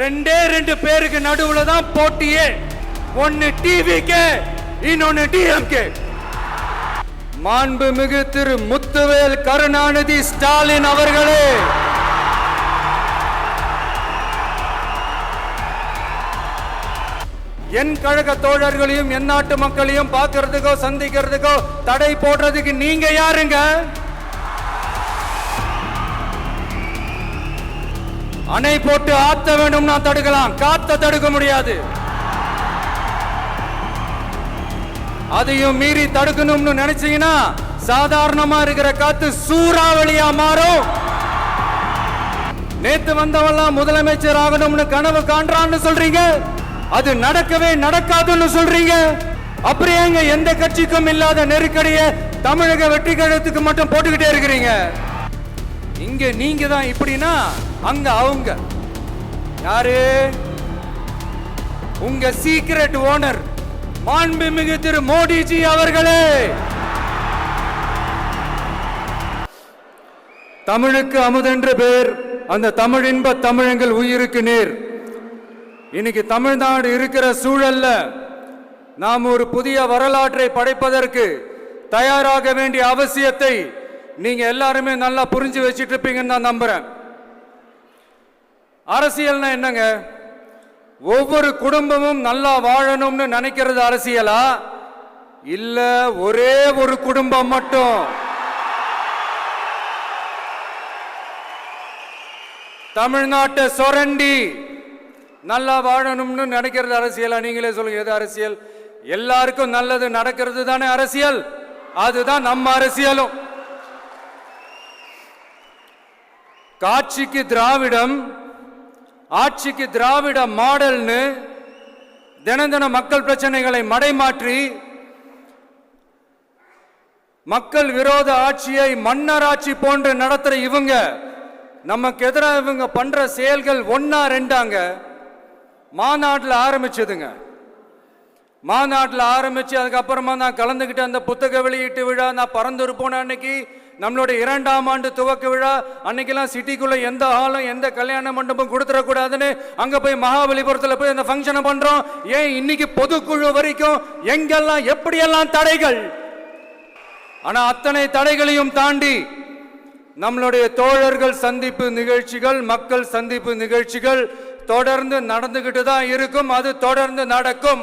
ரெண்டே ரெண்டு பேருக்கு நடுவுல தான் போட்டியே. ஒன்னு டிவிக்கு இன்னொன்னு டிஎம்கே மாண்புமிகு திரு முத்துவேல் கருணாநிதி ஸ்டாலின் அவர்களே. என் கழக தோழர்களையும் என் நாட்டு மக்களையும் பார்க்கறதுக்கோ சந்திக்கிறதுக்கோ தடை போடுறதுக்கு நீங்க யாருங்க? அணை போட்டு ஆத்த வேண்டும்னா தடுக்கலாம். காத்த தடுக்க முடியாது. அதையும் மீறி தடுக்கணும்னு நினைச்சீங்கன்னா சாதாரணமா இருக்கிற காத்து சூறாவளியா மாறும். நேத்து வந்தவெல்லாம் முதலமைச்சர் ஆகணும்னு கனவு காண்றான்னு சொல்றீங்க. அது நடக்கவே நடக்காதுன்னு சொல்றீங்க. அப்புறம் ஏங்க எந்த கட்சிக்கும் இல்லாத நெருக்கடிய தமிழக வெற்றி கழகத்துக்கு மட்டும் போட்டுக்கிட்டே இருக்கிறீங்க? இங்க நீங்க தான் இப்படின்னா அங்க அவங்க. யாரு? உங்க சீக்ரெட் ஓனர் மாண்புமிகு திரு மோடிஜி அவர்களே. தமிழுக்கு அமுதென்று பேர் அந்த தமிழின்ப தமிழங்கள் உயிருக்கு நேர். இன்னைக்கு தமிழ்நாடு இருக்கிற சூழல்ல நாம் ஒரு புதிய வரலாற்றை படைப்பதற்கு தயாராக வேண்டிய அவசியத்தை நீங்க எல்லாருமே நல்லா புரிஞ்சு வச்சுட்டு இருப்பீங்கன்னு நான் நம்புறேன். அரசியல்னா என்னங்க? ஒவ்வொரு குடும்பமும் நல்லா வாழணும்னு நினைக்கிறது அரசியலா? இல்ல ஒரே ஒரு குடும்பம் மட்டும்? தமிழ்நாட்டை சொரண்டி நல்லா வாழணும்னு நினைக்கிறது அரசியலா? நீங்களே சொல்லுங்க எது அரசியல்? எல்லாருக்கும் நல்லது நடக்கிறது தானே அரசியல். அதுதான் நம்ம அரசியலும். காட்சிக்கு திராவிடம் ஆட்சிக்கு திராவிட மாடல்னு தினம் தினம் மக்கள் பிரச்சனைகளை மடைமாற்றி மக்கள் விரோத ஆட்சியை மன்னராட்சி போன்று நடத்துற இவங்க நமக்கு எதிராக இவங்க பண்ற செயல்கள் ஒன்னா ரெண்டாங்க. மாநாட்டில் ஆரம்பிச்சதுங்க. மாநாட்டில் ஆரம்பிச்சு அதுக்கப்புறமா நான் கலந்துக்கிட்டேன் அந்த புத்தக வெளியீட்டு விழா நான் பறந்துரு போன அன்னைக்கு நம்மளுடைய இரண்டாம் ஆண்டு துவக்க விழா அன்னைக்கெல்லாம் சிட்டிக்குள்ள எந்த ஹாலும் எந்த கல்யாண மண்டபம் கொடுத்துடக்கூடாதுன்னு அங்க போய் மகாபலிபுரத்தில் போய் அந்த ஃபங்க்ஷனை பண்றோம். ஏன் இன்னைக்கு பொதுக்குழு வரைக்கும் எங்கெல்லாம் எப்படியெல்லாம் தடைகள்? ஆனா அத்தனை தடைகளையும் தாண்டி நம்மளுடைய தோழர்கள் சந்திப்பு நிகழ்ச்சிகள் மக்கள் சந்திப்பு நிகழ்ச்சிகள் தொடர்ந்து நடந்துகிட்டு தான் இருக்கும். அது தொடர்ந்து நடக்கும்.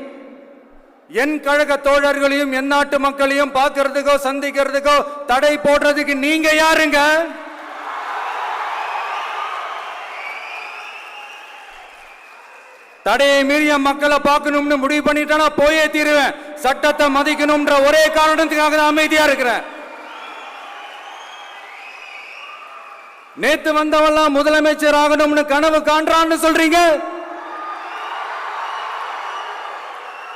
என் கழக தோழர்களையும் என் நாட்டு மக்களையும் பார்க்கறதுக்கோ சந்திக்கிறதுக்கோ தடை போடுறதுக்கு நீங்க யாருங்க? தடையை மீறிய மக்களை பார்க்கணும்னு முடிவு பண்ணிட்டா போயே தீருவேன். சட்டத்தை மதிக்கணும்ன்ற ஒரே காரணத்துக்காக தான் அமைதியா இருக்கிறேன். நேத்து வந்தவெல்லாம் முதலமைச்சர் ஆகணும்னு கனவு காண்றான்னு சொல்றீங்க?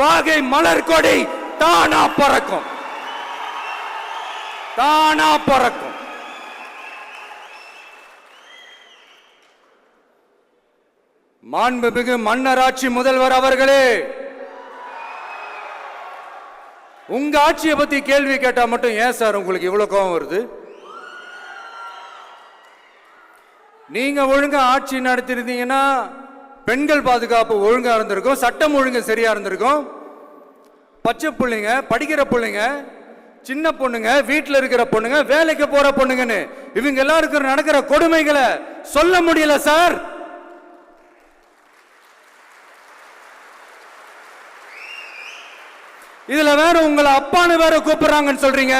வாகை மலர் கொடி தானா பறக்கும். தானா பறக்கும். மாண்புமிகு மன்னராட்சி முதல்வர் அவர்களே உங்க ஆட்சியை பத்தி கேள்வி கேட்டா மட்டும் ஏன் சார் உங்களுக்கு இவ்வளவு கோபம் வருது? நீங்க ஒழுங்கா ஆட்சி நடத்திருந்தீங்கன்னா பெண்கள் பாதுகாப்பு ஒழுங்காக இருந்திருக்கும் சட்டம் ஒழுங்கு சரியாக இருந்திருக்கும். பச்சை பிள்ளைங்க படிக்கிற பிள்ளைங்க சின்ன பொண்ணுங்க வீட்டில் இருக்கிற பொண்ணுங்க வேலைக்கு போற பொண்ணுங்கன்னு இவங்க எல்லாருக்கும் நடக்கிற கொடுமைகளை சொல்ல முடியல சார். இதுல வேற உங்களை அப்பான்னு வேற கூப்பிடுறாங்கன்னு சொல்றீங்க.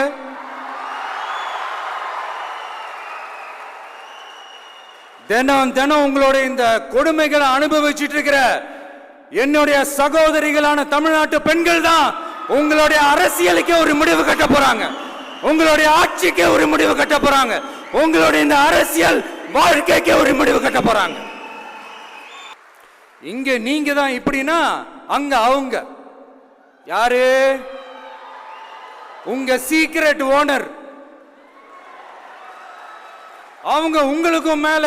தினம் தினம் உங்களுடைய இந்த கொடுமைகளை அனுபவிச்சுட்டு இருக்கிற என்னுடைய சகோதரிகளான தமிழ்நாட்டு பெண்கள் தான் உங்களுடைய அரசியலுக்கு ஒரு முடிவு கட்ட போறாங்க. உங்களுடைய ஆட்சிக்கு ஒரு முடிவு கட்ட போறாங்க. உங்களுடைய இந்த அரசியல் வாழ்க்கைக்கு ஒரு முடிவு கட்ட போறாங்க. இங்க நீங்க தான் இப்படின்னா அங்க அவங்க. யாரு? உங்க சீக்ரெட் ஓனர் அவங்க உங்களுக்கும் மேல.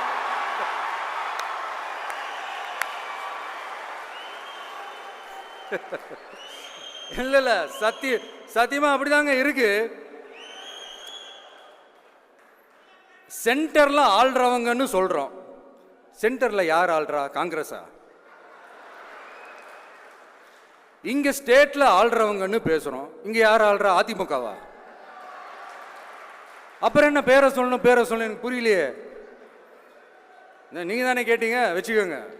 இல்ல இல்ல. சத்தி சத்தியமா அப்படிதாங்க இருக்கு. சென்டர்ல ஆள்றவங்கன்னு சொல்றோம். சென்டர்ல யார் ஆள்றா? காங்கிரஸா? இங்க ஸ்டேட்ல ஆள்றவங்கன்னு பேசுறோம். இங்க யார் ஆள்றா? அதிமுகவா? அப்புறம் என்ன பேரை சொல்லணும் பேரை சொல்லணும் எனக்கு புரியலையே. நீங்க தானே கேட்டீங்க? வச்சுக்கோங்க.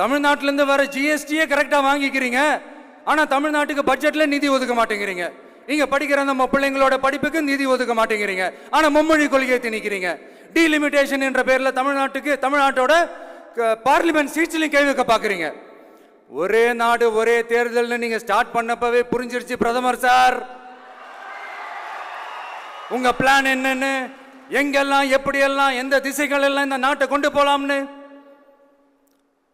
தமிழ்நாட்டிலேருந்து வர ஜிஎஸ்டியே கரெக்டாக வாங்கிக்கிறீங்க. ஆனால் தமிழ்நாட்டுக்கு பட்ஜெட்டில் நிதி ஒதுக்க மாட்டேங்கிறீங்க. நீங்கள் படிக்கிற நம்ம பிள்ளைங்களோட படிப்புக்கு நிதி ஒதுக்க மாட்டேங்கிறீங்க. ஆனால் மும்மொழி கொள்கையை திணிக்கிறீங்க. டீலிமிட்டேஷன் என்ற பேரில் தமிழ்நாட்டுக்கு தமிழ்நாட்டோட பார்லிமெண்ட் சீட்ஸ்லையும் கை வைக்க ஒரே நாடு ஒரே தேர்தல்னு நீங்க ஸ்டார்ட் பண்ணப்பவே புரிஞ்சிருச்சு பிரதமர் சார். உங்க பிளான் என்னன்னு எங்கெல்லாம் எப்படியெல்லாம் எந்த திசைகள் எல்லாம் இந்த நாட்டை கொண்டு போலாம்னு?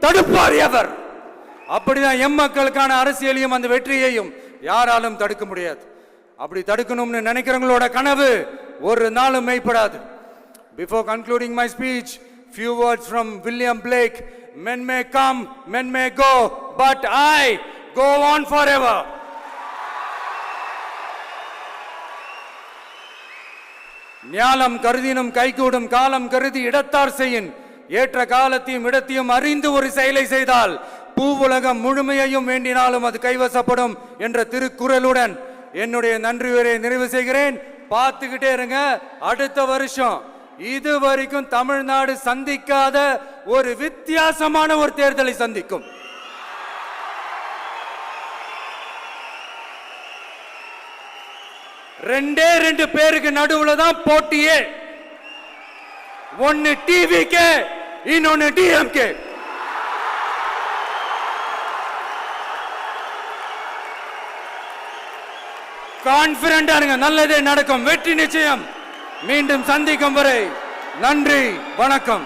தடுப்பார் எவர். அப்படிதான் எம் மக்களுக்கான அரசியலையும் அந்த வெற்றியையும் யாராலும் தடுக்க முடியாது. அப்படி தடுக்கணும்னு நினைக்கிறவங்களோட கனவு ஒரு நாளும் மெய்ப்படாது. Before concluding my speech few from William Blake men men may come men may go but i go on forever. ஞாலம் கருதினும் கைகூடும் காலம் கருதி இடத்தார் செய்யின் ஏற்ற காலத்தையும் இடத்தையும் அறிந்து ஒரு செயலை செய்தால் பூவுலகம் முழுமையையும் வேண்டினாலும் அது கைவசப்படும் என்ற திருக்குறளுடன் என்னுடைய நன்றி உரையை நிறைவு செய்கிறேன். பார்த்துக்கிட்டே இருங்க. அடுத்த வருஷம் இது வரைக்கும் தமிழ்நாடு சந்திக்காத ஒரு வித்தியாசமான ஒரு தேர்தலை சந்திக்கும். ரெண்டே ரெண்டு பேருக்கு நடுவுல தான் போட்டியே. ஒன்னு டிவிக்கு इन्होंने டிஎம்கே கான்பிடண்டா இருங்க. நல்லதே நடக்கும். வெற்றி நிச்சயம். மீண்டும் சந்திக்கும் வரை நன்றி வணக்கம்.